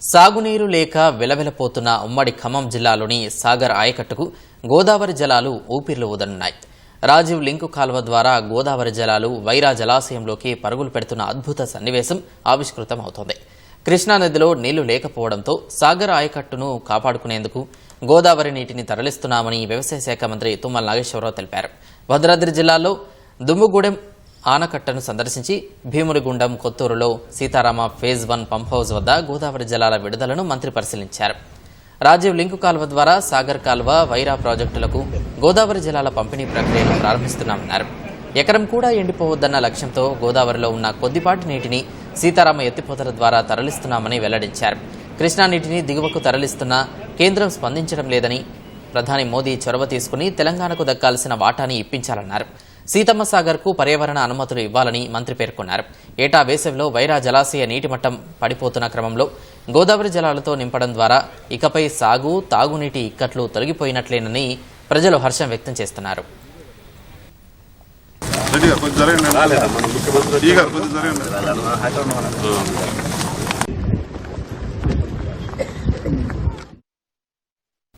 సాగునీరు లేక వెలవెలపోతున్న ఉమ్మడి ఖమ్మం జిల్లాలోని సాగర్ ఆయకట్టుకు గోదావరి జలాలు ఊపిర్లు ఊదనున్నాయి. రాజీవ్ లింకు కాలువ ద్వారా గోదావరి జలాలు వైరా జలాశయంలోకి పరుగులు పెడుతున్న అద్భుత సన్నివేశం ఆవిష్కృతం అవుతోంది కృష్ణా నదిలో నీళ్ళు లేకపోవడంతో సాగర్ ఆయకట్టును కాపాడుకునేందుకు గోదావరి నీటిని తరలిస్తున్నామని వ్యవసాయ శాఖ మంత్రి తుమ్మల నాగేశ్వరరావు తెలిపారు. భద్రాద్రి జిల్లాలో దుమ్ముగూడెం ఆనకట్టను సందర్శించి భీమునిగుండం కొత్తూరులో Sitarama phase one pump house వద్ద గోదావరి జలాల విడుదలను మంత్రి పరిశీలించారు. రాజీవ్ లింకు కాలువ ద్వారా సాగర్ కాలువ వైరా ప్రాజెక్టులకు గోదావరి జలాల పంపిణీ ప్రక్రియను ప్రారంభిస్తున్నామన్నారు. ఎకరం కూడా ఎండిపోవద్దన్న లక్ష్యంతో గోదావరిలో ఉన్న కొద్దిపాటి నీటిని సీతారామ ఎత్తిపోతల ద్వారా తరలిస్తున్నామని వెల్లడించారు. కృష్ణా నీటిని దిగువకు తరలిస్తున్నా కేంద్రం స్పందించడం లేదని ప్రధాని మోదీ చొరవ తీసుకుని తెలంగాణకు దక్కాల్సిన వాటాని ఇప్పించాలన్నారు. సీతమ్మ సాగర్కు పర్యావరణ అనుమతులు ఇవ్వాలని మంత్రి పేర్కొన్నారు. ఏటా వేసవిలో వైరా జలాశయ నీటి మట్టం పడిపోతున్న క్రమంలో గోదావరి జలాలతో నింపడం ద్వారా ఇకపై సాగు తాగునీటి ఇక్కట్లు తొలగిపోయినట్లేనని ప్రజలు హర్షం వ్యక్తం చేస్తున్నారు.